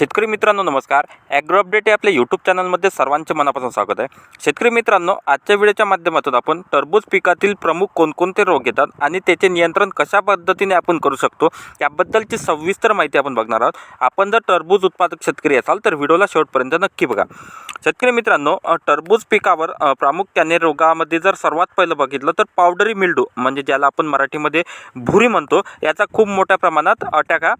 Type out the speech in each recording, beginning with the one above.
शेतकरी मित्रांनो नमस्कार. ॲग्रो अपडेट या आपल्या यूट्यूब चॅनलमध्ये सर्वांचे मनापासून स्वागत आहे. शेतकरी मित्रांनो आजच्या व्हिडिओच्या माध्यमातून आपण टरबूज पिकातील प्रमुख कोणकोणते रोग येतात आणि त्याचे नियंत्रण कशा पद्धतीने आपण करू शकतो याबद्दलची सविस्तर माहिती आपण बघणार आहोत. आपण जर टरबूज उत्पादक शेतकरी असाल तर व्हिडिओला शेवटपर्यंत नक्की बघा. शेतकरी मित्रांनो टरबूज पिकावर प्रामुख्याने रोगामध्ये जर सर्वात पहिलं बघितलं तर पावडरी मिल्डू म्हणजे ज्याला आपण मराठीमध्ये भुरी म्हणतो याचा खूप मोठ्या प्रमाणात अटॅक हा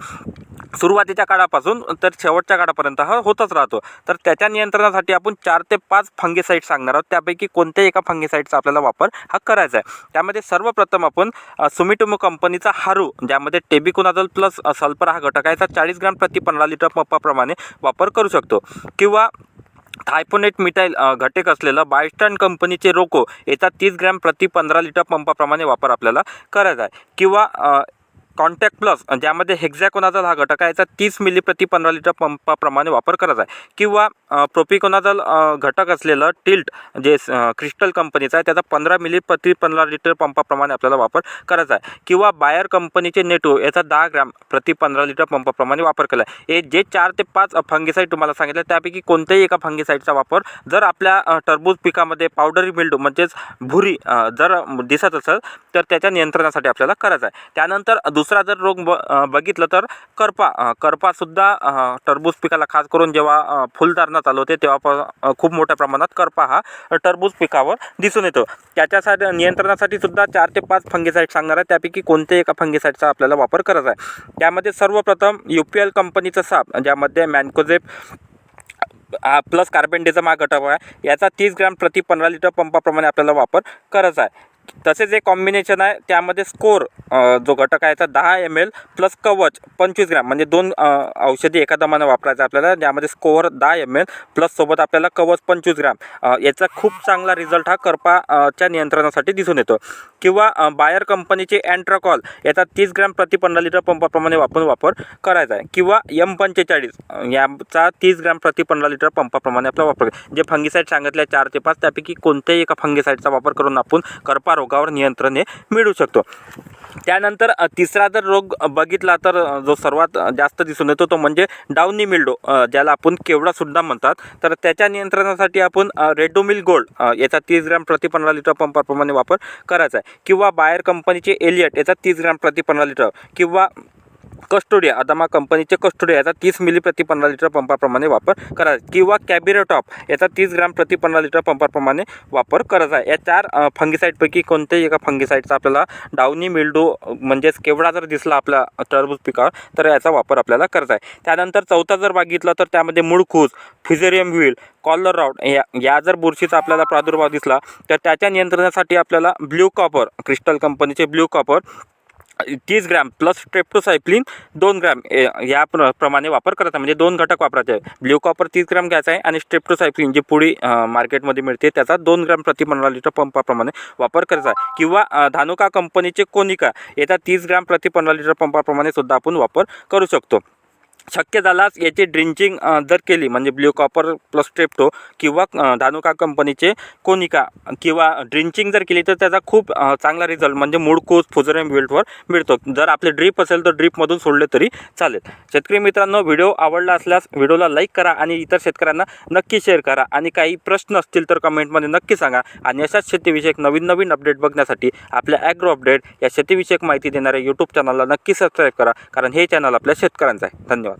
सुरुवातीच्या काळापासून तर शेवटच्या काळापर्यंत हा होतच राहतो. तर त्याच्या नियंत्रणासाठी आपण चार ते पाच फंगेसाईड सांगणार आहोत. त्यापैकी कोणत्याही एका फंगेसाईडचा आपल्याला वापर हा करायचा आहे. त्यामध्ये सर्वप्रथम आपण सुमिटोमो कंपनीचा हारू ज्यामध्ये टेबिकुनाझल प्लस सल्फर हा घटक आहे याचा चाळीस ग्रॅम प्रति पंधरा लिटर पंपाप्रमाणे वापर करू शकतो. किंवा थायपोनेट मिटाईल घटक असलेलं बायस्टन कंपनीचे रोको याचा तीस ग्रॅम प्रति पंधरा लिटर पंपाप्रमाणे वापर आपल्याला करायचा आहे. किंवा कॉन्टॅक्ट प्लस ज्यामध्ये हेक्झॅकोनाझल हा घटक आहे याचा तीस मिली प्रति पंधरा लिटर पंपाप्रमाणे वापर करायचा आहे. किंवा अ, प्रोपिकोनाझल घटक असलेलं टिल्ट जे क्रिस्टल कंपनीचा आहे त्याचा पंधरा मिली प्रति पंधरा लिटर पंपाप्रमाणे आपल्याला वापर करायचा आहे. किंवा बायर कंपनीचे नेटो याचा दहा ग्रॅम प्रति पंधरा लिटर पंपाप्रमाणे वापर केला आहे. हे जे चार ते पाच फंगीसाईड तुम्हाला सांगितलं त्यापैकी कोणत्याही एका फंगीसाईडचा वापर जर आपल्या टरबूज पिकामध्ये पावडरी मिल्डू म्हणजेच भुरी जर दिसत असेल तर त्याच्या नियंत्रणासाठी आपल्याला करायचं आहे. त्यानंतर दुसरं दुसरा जर रोग ब बघितलं तर करपा करपासुद्धा टरबूज पिकाला खास करून जेव्हा फुलधारणा चालू होते तेव्हा प- खूप मोठ्या प्रमाणात करपा हा टरबूज पिकावर दिसून येतो. त्याच्यासाठी नियंत्रणासाठी सुद्धा चार ते पाच फंगीसाईड सांगणार आहे. त्यापैकी कोणते एका फंगीसाईडचा आपल्याला वापर करायचा आहे. त्यामध्ये सर्वप्रथम यू पी एल कंपनीचं साप ज्यामध्ये मॅन्कोझेब प्लस कार्बन डेचा हा घटक आहे. याचा तीस ग्रॅम प्रति पंधरा लिटर पंपाप्रमाणे आपल्याला वापर करायचा आहे. तसेच एक कॉम्बिनेशन आहे त्यामध्ये स्कोर जो घटक आहे तर दहा एम एल प्लस कवच पंचवीस ग्रॅम म्हणजे दोन औषधी एका दमानं वापरायचं आपल्याला ज्यामध्ये स्कोअर दहा एम एल प्लस सोबत आपल्याला कवच पंचवीस ग्रॅम. याचा खूप चांगला रिझल्ट हा करपा च्या नियंत्रणासाठी दिसून येतो. किंवा बायर कंपनीचे अँट्राकॉल याचा तीस ग्रॅम प्रति पंधरा लिटर पंपाप्रमाणे आपण वापर करायचा आहे. किंवा एम पंचेचाळीस याचा तीस ग्रॅम प्रति पंधरा लिटर पंपाप्रमाणे आपला वापर जे फंगीसाईड सांगितले चार ते पाच त्यापैकी कोणत्याही एका फंगीसाईडचा वापर करून आपण करपा रोगावर नियंत्रण हे मिळू शकतो. त्यानंतर तिसरा जर रोग बघितला तर जो सर्वात जास्त दिसून येतो तो म्हणजे डाउनी मिल्डो ज्याला आपण केवडासुद्धा म्हणतात. तर त्याच्या नियंत्रणासाठी आपण रेडोमिल गोल्ड याचा तीस ग्रॅम प्रति पंधरा लिटर पंपाप्रमाणे वापर करायचा आहे. किंवा बायर कंपनीचे एलियट याचा तीस ग्रॅम प्रति पंधरा लिटर किंवा कस्टोडिया अदामा कंपनीचे कस्टोडिया याचा तीस मिली प्रति पंधरा लिटर पंपाप्रमाणे वापर करायचा किंवा कॅबिरोटॉप याचा तीस ग्राम प्रति पंधरा लिटर पंपाप्रमाणे वापर करायचा आहे. या चार अ, फंगीसाईडपैकी कोणत्याही एका फंगीसाईडचा आपल्याला डाउनी मिल्डो म्हणजेच केवडा जर दिसला आपल्या टरबूज पिकावर तर याचा वापर आपल्याला करायचा आहे. त्यानंतर चौथा जर बघितलं तर त्यामध्ये मुळखूस फिजेरियम व्हील कॉलर राऊट या या जर बुरशीचा आपल्याला प्रादुर्भाव दिसला तर त्याच्या नियंत्रणासाठी आपल्याला ब्ल्यू कॉपर क्रिस्टल कंपनीचे ब्ल्यू कॉपर तीस ग्रॅम प्लस स्ट्रेप्टोसायक्लिन दोन ग्रॅम या प्र प्रमाणे वापर करायचा म्हणजे दोन घटक वापरायचे आहे ब्ल्यू कॉपर तीस ग्रॅम घ्यायचा आहे आणि स्ट्रेप्टोसायक्लिन जी पुडी मार्केटमध्ये मिळते त्याचा दोन ग्रॅम प्रति पंधरा लिटर पंपाप्रमाणे वापर करायचा आहे. किंवा धानुका कंपनीचे कोनिका याचा तीस ग्रॅम प्रति पंधरा लिटर पंपाप्रमाणे सुद्धा आपण वापर करू शकतो. शक्य झाल्यास याची ड्रिंचिंग जर केली म्हणजे ब्ल्यू कॉपर प्लस स्ट्रेप्टो किंवा धानुका कंपनीचे कोनिका किंवा ड्रिंचिंग जर केली तर त्याचा खूप चांगला रिझल्ट म्हणजे मुळकूस फुजरम विल्टवर मिळतो. जर आपले ड्रीप असेल तर ड्रीपमधून सोडले तरी चालेल. शेतकरी मित्रांनो व्हिडिओ आवडला असल्यास व्हिडिओला लाईक करा आणि इतर शेतकऱ्यांना नक्की शेअर करा. आणि काही प्रश्न असतील तर कमेंटमध्ये नक्की सांगा. आणि अशाच शेतीविषयक नवीन नवीन अपडेट बघण्यासाठी आपल्या ॲग्रो अपडेट या शेतीविषयक माहिती देणाऱ्या यूट्यूब चॅनलला नक्की सबस्क्राईब करा. कारण हे चॅनल आपल्या शेतकऱ्यांचं आहे. धन्यवाद.